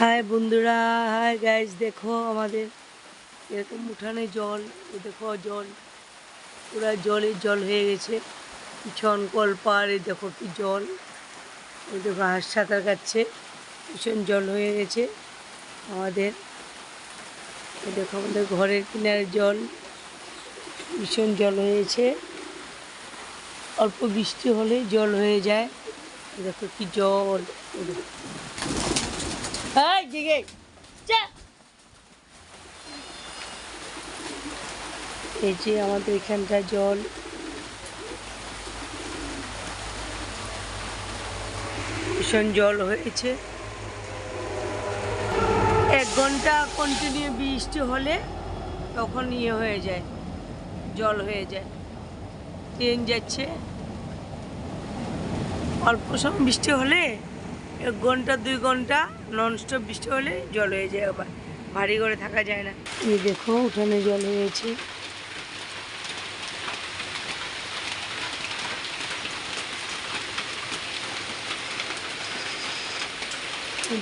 High বন্ধুরা, hi guys দেখো আমাদের এরকম উঠানে জল দেখো জল, পুরা জলে জল হয়ে গেছে। পিছন কল পাড়ে দেখো কি জল ওই দেখো হাঁস সাঁতার কাটছে ভীষণ জল হয়ে গেছে। আমাদের দেখো আমাদের ঘরের কিনারে জল, ভীষণ জল হয়েছে অল্প বৃষ্টি হলে জল হয়ে যায়। দেখো কি জল এই। হাই এই যে আমাদের এখানটা জল। ভীষণ জল হয়েছে। এক ঘণ্টা কন্টিনিউ বৃষ্টি হলে তখন ইয়ে হয়ে যায়, জল হয়ে যায়। ট্রেন যাচ্ছে। অল্প সময় বৃষ্টি হলে এক ঘণ্টা, দুই ঘণ্টা ননস্টপ বৃষ্টি হলে জল হয়ে যায় আবার। ভারী করে থাকা যায় না। এই দেখো, উঠানে জল হয়েছে।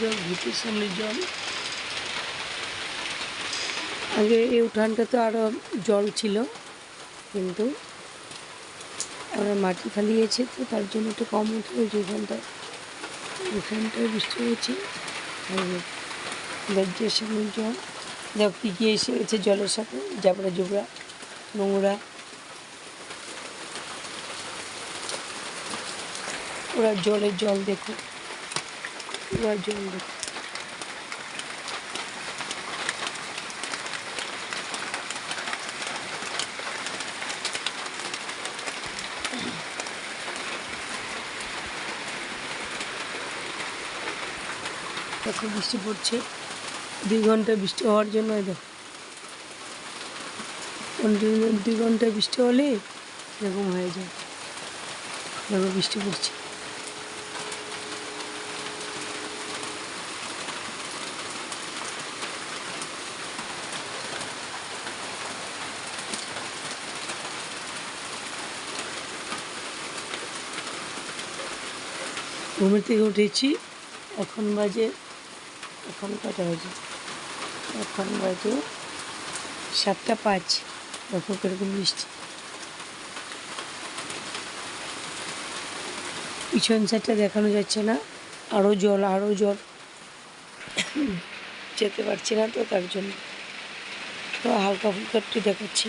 জল ভিটের সামনে জল। আগে এই উঠানটা তো আরও জল ছিল, কিন্তু আমরা মাটি ফালিয়েছে, তো তার জন্য একটু কম উঠে ওই যে ওখানটায় ওখানটায় বৃষ্টি হয়েছে। লজ্জার জল কী কী এসে গেছে জলের সাথে, জাবড়া জোবড়া, নোংরা। ওরা জলের জল দেখো, ওরা জল দেখো। এখন বৃষ্টি পড়ছে। দুই ঘণ্টা বৃষ্টি হওয়ার জন্য দেখো। দুই ঘণ্টা বৃষ্টি হলে এরকম হয়ে যায়। দেখো বৃষ্টি পড়ছে। ঘুমের থেকে উঠেছি। এখন বাজে এখন কটা বাজে? এখন বাজে সাতটা পাঁচ। দেখো কীরকম বৃষ্টি পিছন সাইডটা দেখানো যাচ্ছে না। আরও জল আরও জল। যেতে পারছি না তো তার জন্য। তো হালকা ফুলকা একটু দেখাচ্ছি।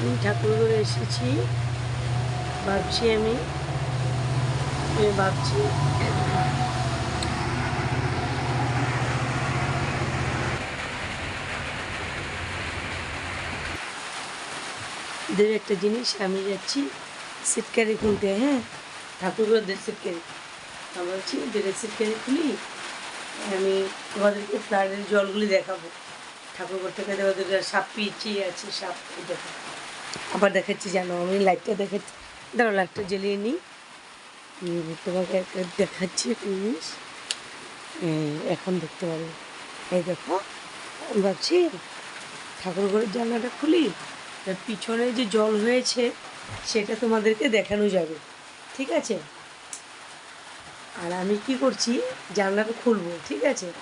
আমি ঠাকুর ঘরে এসেছি। ভাবছি আমি ভাবছি দের একটা জিনিস আমি যাচ্ছি সিটকারি খুলতে হ্যাঁ? ঠাকুরদের সিটকারি। আমি বলছি দেড়ের সিটকারি খুলি, আমি তোমাদেরকে ফ্লাডের জলগুলি দেখাবো। ঠাকুর থেকে দেখো দুটো সাপ পিচি আছে, সাপ দেখো। আবার দেখাচ্ছি, জানো, আমি লাইটটা দেখাচ্ছি। দাঁড়ো লাইটটা জ্বালিয়ে নিই। তোমাকে একটা দেখাচ্ছি জিনিস। এখন দেখতে পারবে। এই দেখো ভাবছি ঠাকুর ঘরের জানলাটা খুলি পিছনে যে জল হয়েছে, সেটা তোমাদেরকে দেখানো যাবে। ঠিক আছে? আর আমি কি করছি, জানলাটা খুলবো, ঠিক আছে?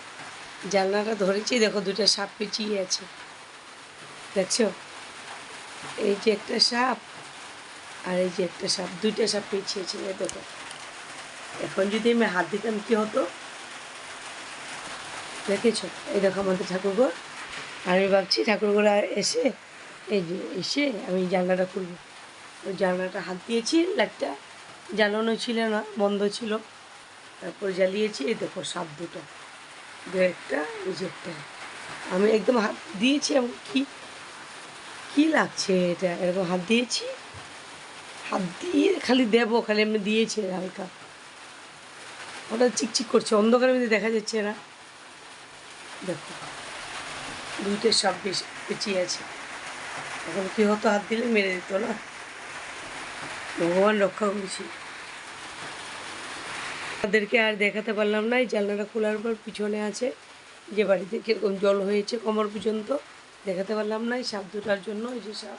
জানলাটা ধরেছি, দেখো দুটো সাপ পেঁচিয়ে আছে। দেখছ? এই যে একটা সাপ আর এই যে একটা সাপ, দুইটা সাপ পেঁচিয়েছে এই দেখো। এখন যদি আমি হাত দিতাম কি হতো? দেখেছ? এই দেখো আমাদের ঠাকুরঘর। আর আমি ভাবছি ঠাকুরঘরে এসে এই যে এসে আমি জানলাটা খুলবো। ওই জানলাটা হাত দিয়েছি, লাইটটা জ্বালানো ছিল না, বন্ধ ছিল। তারপর জ্বালিয়েছি, এই দেখো সাপ দুটো। দু একটা, এই যে একটা। আমি একদম হাত দিয়েছি এবং কি কি লাগছে এটা? এরকম হাত দিয়েছি। হাত দিয়ে খালি দেবো, খালি এমনি দিয়েছে হালকা। ওটা চিকচিক করছে, অন্ধকারের মধ্যে দেখা যাচ্ছে না। দেখো, দুইটা সাপ বেশি পেঁচিয়ে আছে। এখন কি হতো হাত দিলে মেরে দিত না। ভগবান রক্ষা করেছি। তাদেরকে আর দেখাতে পারলাম না, এই জানলাটা খোলার পর পিছনে আছে। যে বাড়িতে কীরকম জল হয়েছে কোমর পর্যন্ত দেখাতে পারলাম না, এই সাপ দুটার জন্য, এই যে সাপ।